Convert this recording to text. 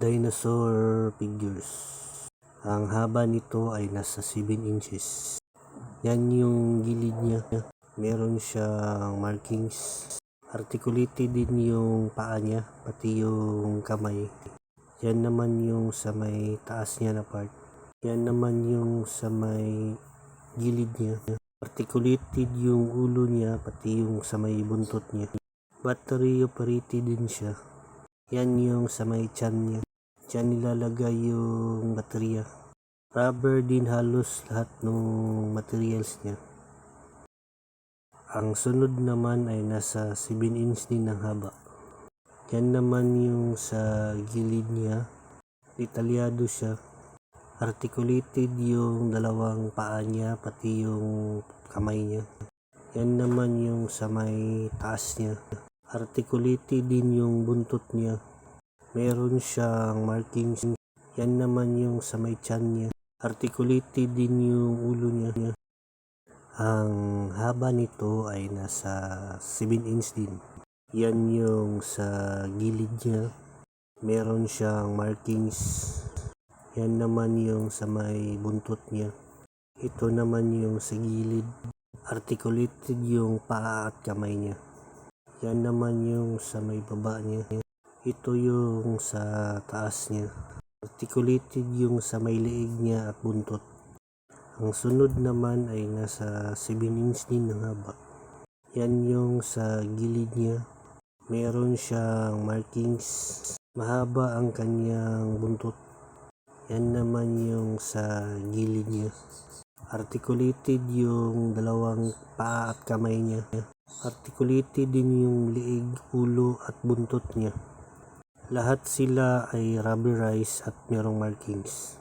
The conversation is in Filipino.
dinosaur figures. Ang haba nito ay nasa 7 inches. Yan yung gilid niya. Meron siyang markings. Articulated din yung paa niya, pati yung kamay. Yan naman yung sa may taas niya na part. Yan naman yung sa may gilid niya. Articulated yung ulo niya, pati yung sa may buntot niya. Battery operated din siya. Yan yung sa may chan niya. Diyan nilalagay yung baterya. Rubber din halos lahat ng materials niya. Ang sunod naman ay nasa 7 inch din ng haba. Yan naman yung sa gilid niya. Detalyado siya. Articulated yung dalawang paa niya, pati yung kamay niya. Yan naman yung sa may taas niya. Articulated din yung buntot niya. Meron siyang markings. Yan naman yung sa may chan niya. Articulated din yung ulo niya. Ang haba nito ay nasa 7 inch din. Yan yung sa gilid niya. Meron siyang markings. Yan naman yung sa may buntot niya. Ito naman yung sa gilid. Articulated yung paa at kamay niya. Yan naman yung sa may baba niya. Ito yung sa taas niya. Articulated yung sa may leeg niya at buntot. Ang sunod naman ay nasa 7 inch din ng haba. Yan yung sa gilid niya. Meron siyang markings. Mahaba ang kanyang buntot. Yan naman yung sa gilid niya. Articulated yung dalawang paa at kamay niya. Articulated din yung liig, ulo at buntot niya. Lahat sila ay rubberized at merong markings.